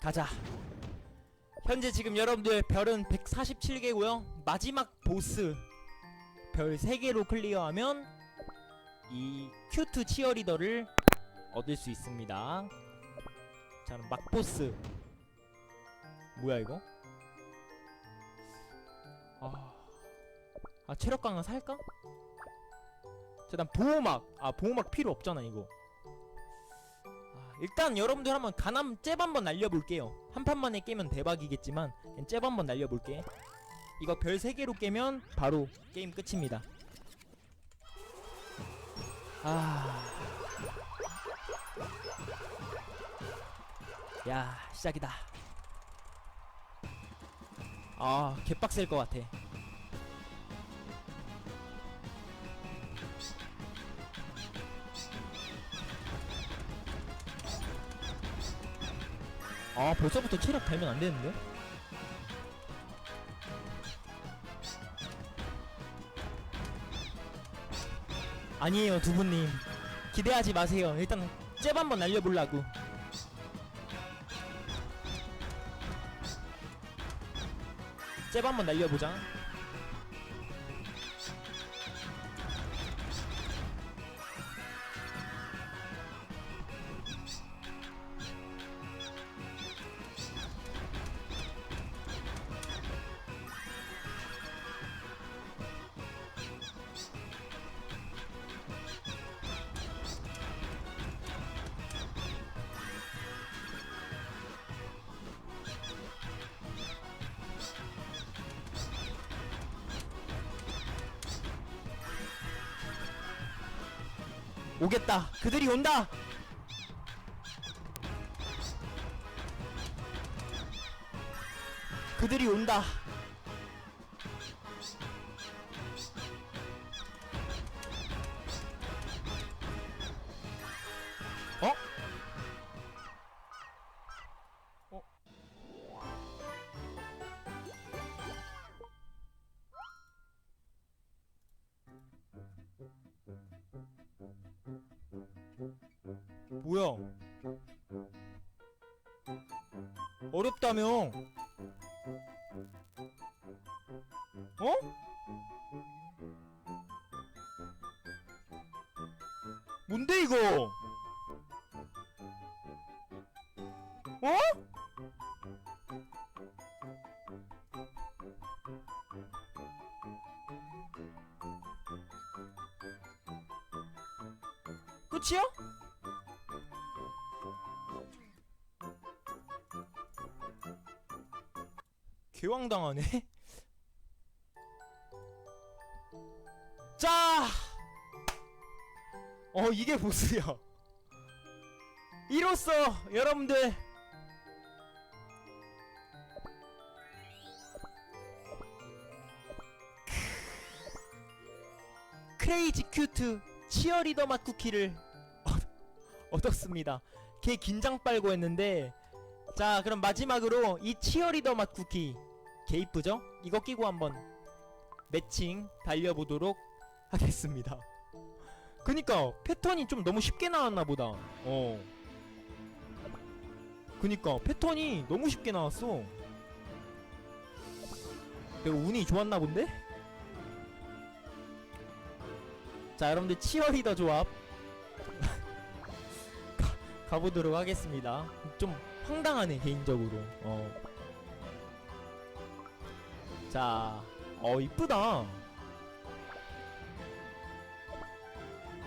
가자. 현재 지금 여러분들 별은 147개고요. 마지막 보스 별 3개로 클리어하면 이 큐트 치어리더를 얻을 수 있습니다. 자, 그럼 막보스. 뭐야 이거? 아, 아 체력 강화 살까? 자, 일단 보호막. 아, 보호막 필요 없잖아 이거. 아, 일단 여러분들 한번 간함 잽 한번 날려볼게요. 한 판만에 깨면 대박이겠지만 잽 한번 날려볼게. 이거 별 3개로 깨면 바로 게임 끝입니다. 아. 야, 시작이다. 아, 개빡셀 것 같아. 아, 벌써부터 체력 되면 안 되는데? 아니에요, 두부님. 기대하지 마세요. 일단 잽 한번 날려보려고. 잽 한번 날려보자. 오겠다. 그들이 온다. 그들이 온다. 뭐야? 어렵다며? 어? 뭔데 이거? 어? 끝이야? 개왕당하네. 자, 어 이게 보스야. 이로써 여러분들 크레이지 큐트 치어리더 맛 쿠키를 얻, 얻었습니다. 걔 긴장 빨고 했는데 자 그럼 마지막으로 이 치어리더 맛 쿠키 개 이쁘죠? 이거 끼고 한번 매칭 달려보도록 하겠습니다 그니까 패턴이 좀 너무 쉽게 나왔나 보다 어 그니까 패턴이 너무 쉽게 나왔어 내가 운이 좋았나 본데? 자 여러분들 치어리더 조합 가, 가보도록 하겠습니다 좀 황당하네 개인적으로 어. 자, 어 이쁘다.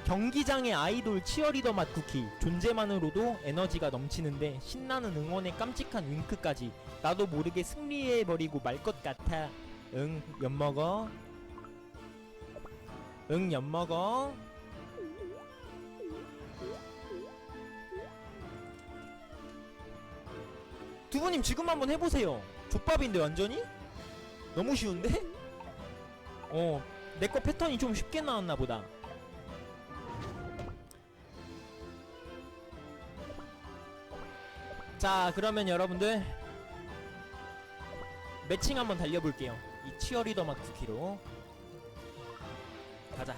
경기장의 아이돌 치어리더 맛 쿠키. 존재만으로도 에너지가 넘치는데 신나는 응원의 깜찍한 윙크까지. 나도 모르게 승리해버리고 말 것 같아. 응 엿먹어. 응 엿먹어. 두부님 지금 한번 해보세요. 족밥인데 완전히? 너무 쉬운데? 어, 내 거 패턴이 좀 쉽게 나왔나 보다. 자, 그러면 여러분들 매칭 한번 달려볼게요. 이 치어리더 맛 쿠키로 가자.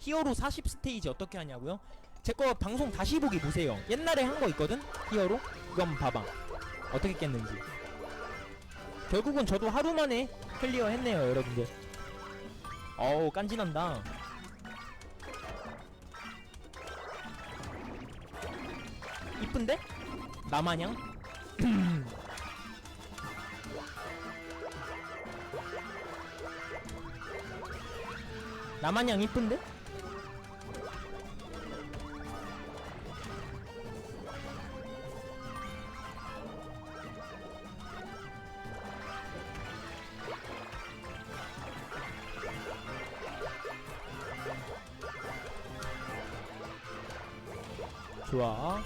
히어로 40 스테이지 어떻게 하냐고요? 제 거 방송 다시 보기 보세요. 옛날에 한 거 있거든? 히어로? 이건 봐봐 어떻게 깼는지 결국은 저도 하루 만에 클리어 했네요 여러분들 어우 깐지난다 이쁜데? 나마냥? 나마냥 이쁜데? 좋아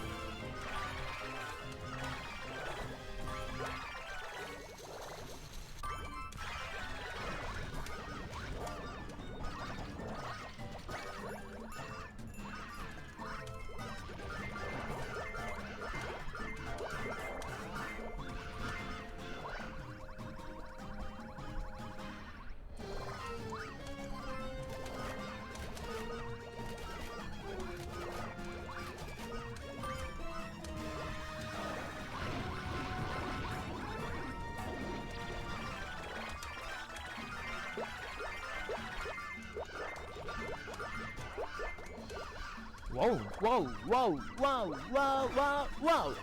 와우 와우 와우 와우 와우 와우 와우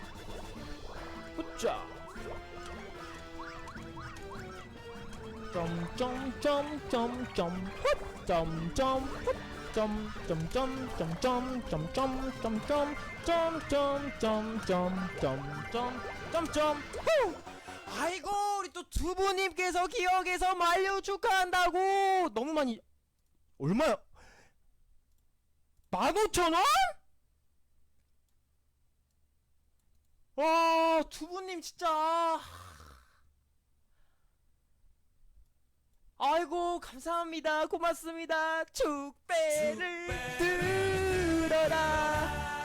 굿자 점점점점점 점점 점점점점점점점점점점점점점점 아이고 우리 또 두부님께서 기억에서 만료 축하한다고 너무 많이 얼마야? 15,000원? 와, 두부님 진짜. 아이고, 감사합니다. 고맙습니다. 축배를 들어라.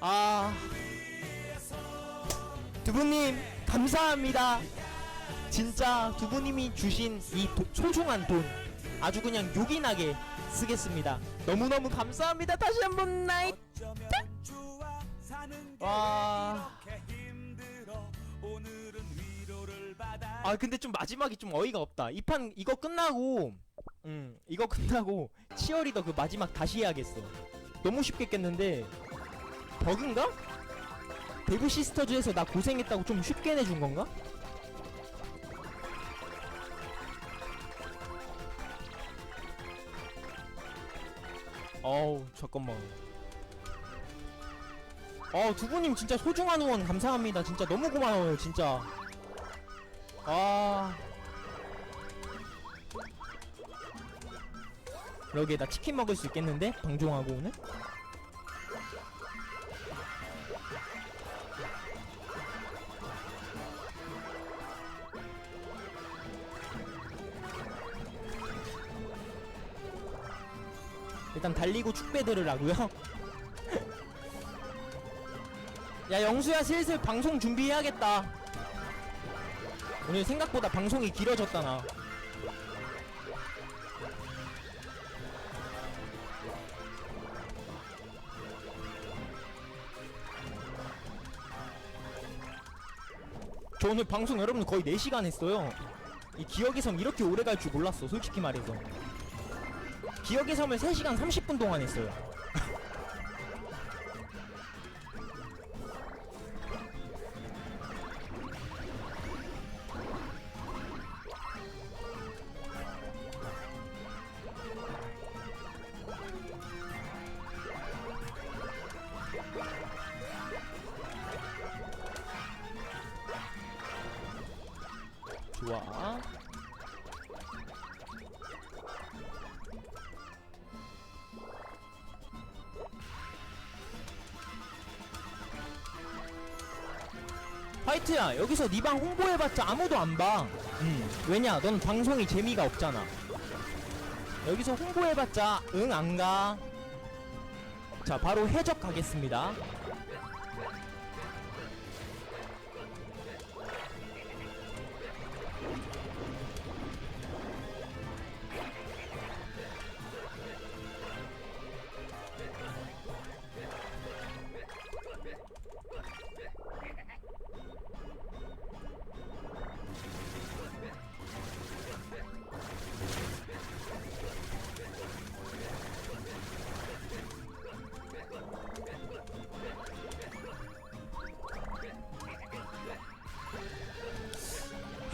아. 두부님, 감사합니다. 진짜 두부님이 주신 이 도- 소중한 돈 아주 그냥 요긴하게 쓰겠습니다. 너무너무 감사합니다. 다시 한번 나이트. 와. 아 근데 좀 마지막이 좀 어이가 없다. 이 판 이거 끝나고 음 이거 끝나고 치어리더 그 마지막 다시 해야겠어. 너무 쉽게 깼는데 버그인가? 데브 시스터즈에서 나 고생했다고 좀 쉽게 내준 건가? 어우 잠깐만 어 두부님 진짜 소중한 후원 감사합니다 진짜 너무 고마워요 진짜 아나 치킨 먹을 수 있겠는데? 방종하고 오늘? 일단 달리고 축배 들으라고요? 야 영수야 슬슬 방송 준비해야겠다. 오늘 생각보다 방송이 길어졌다 나. 저 오늘 방송 여러분 거의 4시간 했어요. 이 기억의 섬 이렇게 오래 갈 줄 몰랐어 솔직히 말해서 기억의 섬을 3시간 30분 동안 했어요 화이트야. 여기서 네 방 홍보해봤자 아무도 안봐. 음, 왜냐? 넌 방송이 재미가 없잖아. 여기서 홍보해봤자 응 안가. 자 바로 해적 가겠습니다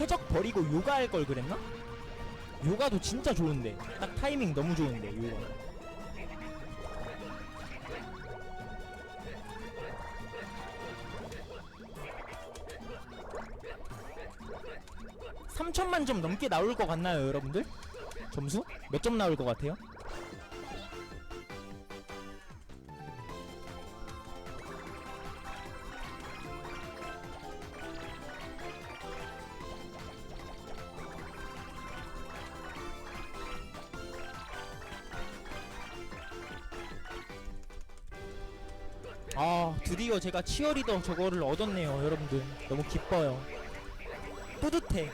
해적 버리고 요가 할 걸 그랬나? 요가도 진짜 좋은데 딱 타이밍 너무 좋은데 요가 3천만 점 넘게 나올 것 같나요 여러분들? 점수? 몇 점 나올 것 같아요? 드디어 제가 치어리더 저거를 얻었네요 여러분들. 너무 기뻐요. 뿌듯해.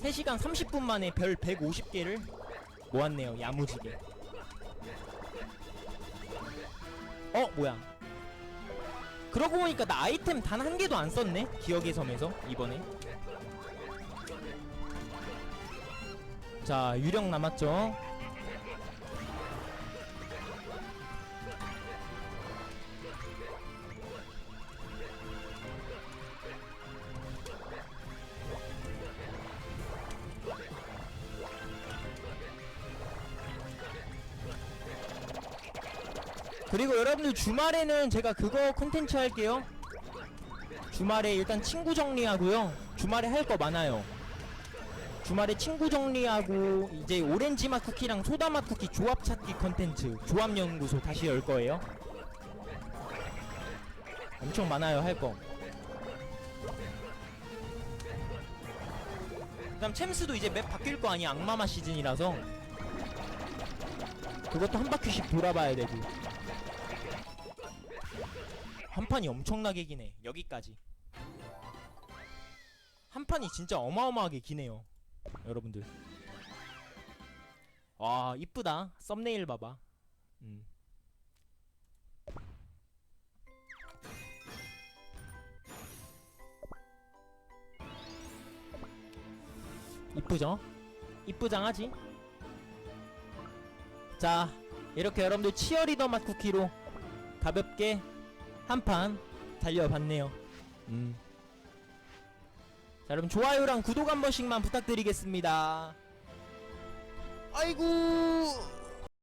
3시간 30분 만에 별 150개를 모았네요 야무지게. 어 뭐야? 그러고 보니까 나 아이템 단 한 개도 안 썼네 기억의 섬에서 이번에 자 유령 남았죠? 그리고 여러분들 주말에는 제가 그거 콘텐츠 할게요. 주말에 일단 친구 정리하고요. 주말에 할 거 많아요 주말에 친구 정리하고 이제 오렌지 맛 쿠키랑 소다 맛 쿠키 조합 찾기 컨텐츠 조합 연구소 다시 열 거예요. 엄청 많아요 할 거. 그다음 챔스도 이제 맵 바뀔 거 아니야 악마마 시즌이라서 그것도 한 바퀴씩 돌아봐야 되고 한 판이 엄청나게 기네 여기까지 한 판이 진짜 어마어마하게 기네요. 여러분들 와 이쁘다 썸네일 봐봐 음. 이쁘죠? 이쁘장하지? 자 이렇게 여러분들 치어리더 맛 쿠키로 가볍게 한 판 달려봤네요 음. 자 여러분 좋아요랑 구독 한 번씩만 부탁드리겠습니다. 아이고